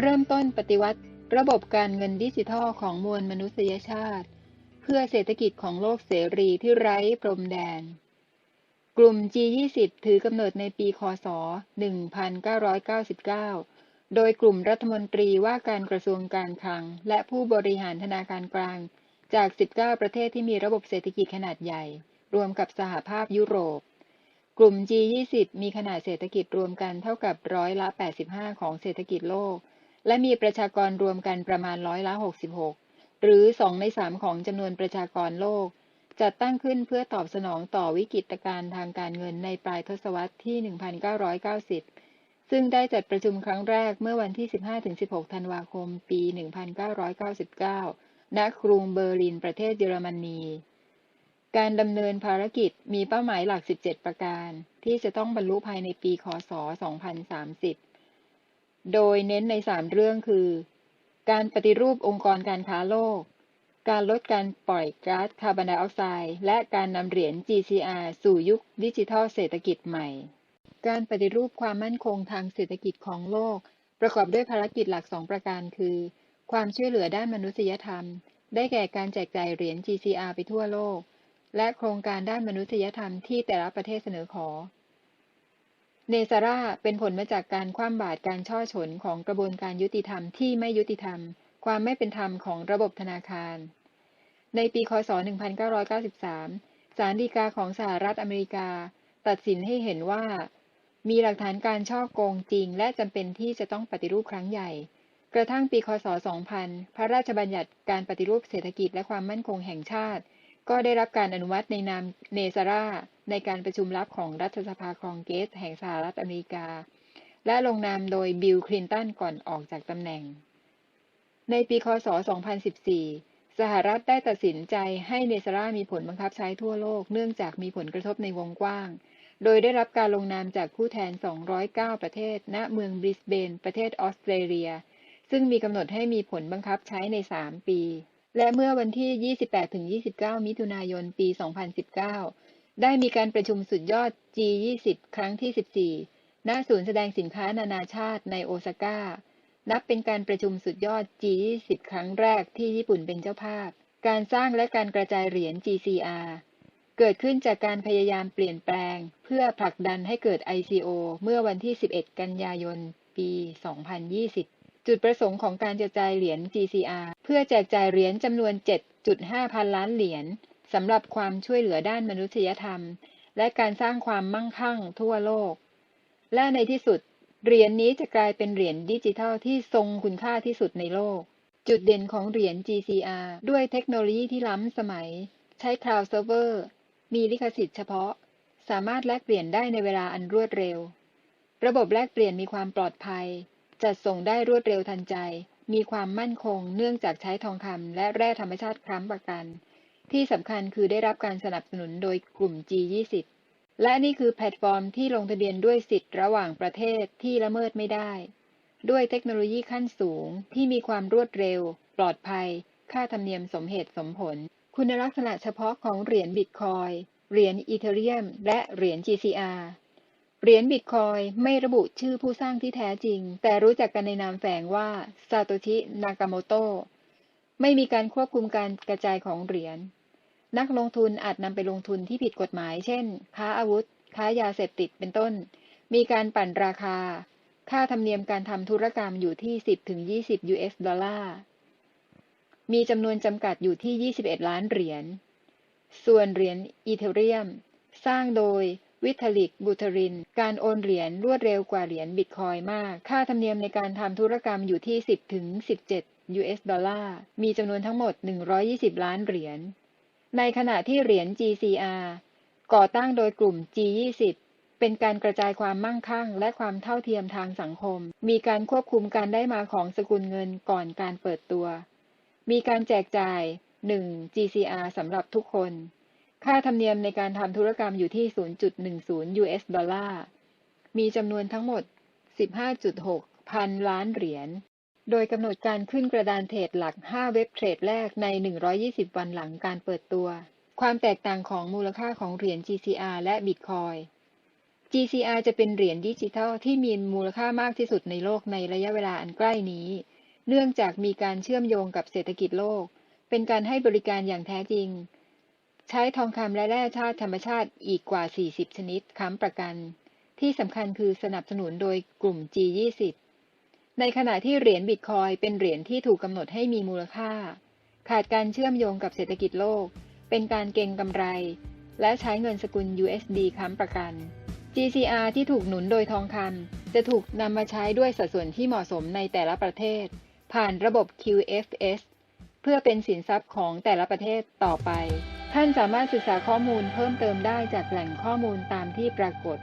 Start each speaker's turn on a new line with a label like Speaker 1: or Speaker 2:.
Speaker 1: เริ่มต้นปฏิวัติระบบการเงินดิจิทัลของมวลมนุษยชาติ เพื่อเศรษฐกิจของโลกเสรีที่ไร้พรมแดน กลุ่ม G20 ถือกำเนิดในปีคศ 1999 โดยกลุ่มรัฐมนตรีว่าการกระทรวงการคลัง และผู้บริหารธนาคารกลาง จาก 19 ประเทศที่มีระบบเศรษฐกิจขนาดใหญ่ รวมกับสหภาพยุโรป กลุ่ม G20 มีขนาดเศรษฐกิจรวมกันเท่ากับร้อยละ 85 ของเศรษฐกิจโลก และมีประชากรรวมกันประมาณร้อยละ 66 หรือ 2 ใน 3 ของจำนวนประชากรโลก จัดตั้งขึ้นเพื่อตอบสนองต่อวิกฤตการณ์ทางการเงินในปลายทศวรรษที่ 1990 ซึ่งได้จัดประชุมครั้งแรกเมื่อวันที่ 15-16 ธันวาคม ปี 1999 ณ กรุงเบอร์ลิน ประเทศเยอรมนีการดำเนินภารกิจมีเป้าหมายหลัก 17 ประการ ที่จะต้องบรรลุภายในปี คศ 2030 โดยเน้นใน3เรื่องคือ การปฏิรูปองค์กรการค้าโลก การลดการปล่อยก๊าซคาร์บอนไดออกไซด์ และการนำเหรียญ GCR สู่ยุคดิจิทัลเศรษฐกิจใหม่ การปฏิรูปความมั่นคงทางเศรษฐกิจของโลก ประกอบด้วยภารกิจหลัก2ประการคือ ความช่วยเหลือด้านมนุษยธรรม ได้แก่การแจกจ่ายเหรียญ GCR ไปทั่วโลก และโครงการด้านมนุษยธรรมที่แต่ละประเทศเสนอขอ เนซาร่าเป็นผลมาจากการคว่ำบาตรการช่อฉนของกระบวนการยุติธรรมที่ไม่ยุติธรรม ความไม่เป็นธรรมของระบบธนาคาร ในปีคศ 1993 ศาลฎีกาของสหรัฐอเมริกา ตัดสินให้เห็นว่า มีหลักฐานการช่อโกงจริง และจำเป็นที่จะต้องปฏิรูปครั้งใหญ่ กระทั่งปีคศ 2000 พระราชบัญญัติการปฏิรูปเศรษฐกิจและความมั่นคงแห่งชาติ ก็ได้รับการอนุมัติในนามเนซาร่าในการประชุมลับของรัฐสภาคองเกรสแห่งสหรัฐอเมริกา และลงนามโดยบิลคลินตันก่อนออกจากตำแหน่ง ในปีคศ 2014 สหรัฐได้ตัดสินใจให้เนซาร่ามีผลบังคับใช้ทั่วโลกเนื่องจากมีผลกระทบในวงกว้าง โดยได้รับการลงนามจากผู้แทน 209 ประเทศ ณ เมืองบริสเบน ประเทศออสเตรเลีย ซึ่งมีกำหนดให้มีผลบังคับใช้ใน 3 ปี และเมื่อวันที่ 28-29 มิถุนายน ปี 2019 ได้มีการประชุมสุดยอด G20 ครั้งที่ 14 ณ ศูนย์แสดงสินค้านานาชาติในโอซาก้า นับเป็นการประชุมสุดยอด G20 ครั้งแรกที่ญี่ปุ่นเป็นเจ้าภาพ การสร้างและการกระจายเหรียญ GCR เกิดขึ้นจากการพยายามเปลี่ยนแปลง เพื่อผลักดันให้เกิด ICO เมื่อวันที่ 11 กันยายน ปี 2020 จุดประสงค์ของการกระจายเหรียญ GCR เพื่อแจกจ่ายเหรียญจำนวน 7.5 พันล้านเหรียญสำหรับความช่วยเหลือด้านมนุษยธรรม และการสร้างความมั่งคั่งทั่วโลก และในที่สุด เหรียญนนี้จะกลายเป็นเหรียญดิจิทัลที่ทรงคุณค่าที่สุดในโลก จุดเด่นของเหรียญ GCR ด้วยเทคโนโลยีที่ล้ำสมัย ใช้ Cloud Server มีลิขสิทธิ์เฉพาะ สามารถแลกเปลี่ยนได้ในเวลาอันรวดเร็ว ระบบแลกเปลี่ยนมีความปลอดภัย จัดส่งได้รวดเร็วทันใจ มีความมั่นคงเนื่องจากใช้ทองคำและแร่ธรรมชาติค้ำประกัน ที่สำคัญคือได้รับการสนับสนุนโดยกลุ่ม G20 และนี่คือแพลตฟอร์มที่ลงทะเบียนด้วยสิทธิ์ระหว่างประเทศที่ละเมิดไม่ได้ ด้วยเทคโนโลยีขั้นสูงที่มีความรวดเร็ว ปลอดภัย ค่าธรรมเนียมสมเหตุสมผล คุณลักษณะเฉพาะของเหรียญบิตคอยเหรียญอีเธเรียม และเหรียญ GCR เหรียญบิตคอยไม่ระบุชื่อผู้สร้างที่แท้จริง แต่รู้จักกันในนามแฝงว่าซาโตชินากาโมโตไม่มีการควบคุมการกระจายของเหรียญ นักลงทุนอาจนำไปลงทุนที่ผิดกฎหมาย เช่น ค้าอาวุธ ค้ายาเสพติดเป็นต้น มีการปั่นราคา ค่าธรรมเนียมการทำธุรกรรมอยู่ที่ 10-20 US ดอลลาร์ มีจำนวนจำกัดอยู่ที่ 21 ล้านเหรียญ ส่วนเหรียญอีเธเรียม สร้างโดย วิทาลิก บูทริน การโอนเหรียญรวดเร็วกว่าเหรียญบิตคอยมาก ค่าธรรมเนียมในการทำธุรกรรมอยู่ที่ 10-17 US ดอลลาร์ มีจำนวนทั้งหมด 120 ล้านเหรียญ ในขณะที่เหรียญ GCR ก่อตั้งโดยกลุ่ม G20 เป็นการกระจายความมั่งคั่ง และความเท่าเทียมทางสังคม มีการควบคุมการได้มาของสกุลเงินก่อนการเปิดตัว มีการแจกจ่าย 1 GCR สำหรับทุกคน ค่าธรรมเนียมในการทำธุรกรรมอยู่ที่ 0.10 US ดอลลาร์ มีจำนวนทั้งหมด 15.6 พันล้านเหรียญ โดยกำหนดการขึ้นกระดานเทรดหลัก 5 เว็บเทรดแรกใน 120 วันหลังการเปิดตัว ความแตกต่างของมูลค่าของเหรียญ GCR และ Bitcoin GCR จะเป็นเหรียญดิจิทัลที่มีมูลค่ามากที่สุดในโลกในระยะเวลาอันใกล้นี้ เนื่องจากมีการเชื่อมโยงกับเศรษฐกิจโลก เป็นการให้บริการอย่างแท้จริง ใช้ทองคำและแร่ธาตุธรรมชาติอีกกว่า 40 ชนิดค้ำประกัน ที่สำคัญคือสนับสนุนโดยกลุ่ม G20 ในขณะที่เหรียญบิตคอยเป็นเหรียญที่ถูกกำหนดให้มีมูลค่า ขาดการเชื่อมโยงกับเศรษฐกิจโลก เป็นการเก็งกำไร และใช้เงินสกุล USD ค้ำประกัน GCR ที่ถูกหนุนโดยทองคำจะถูกนำมาใช้ด้วยสัดส่วนที่เหมาะสมในแต่ละประเทศ ผ่านระบบ QFS เพื่อเป็นสินทรัพย์ของแต่ละประเทศต่อไป ท่านสามารถศึกษาข้อมูลเพิ่มเติมได้จากแหล่งข้อมูลตามที่ปรากฏ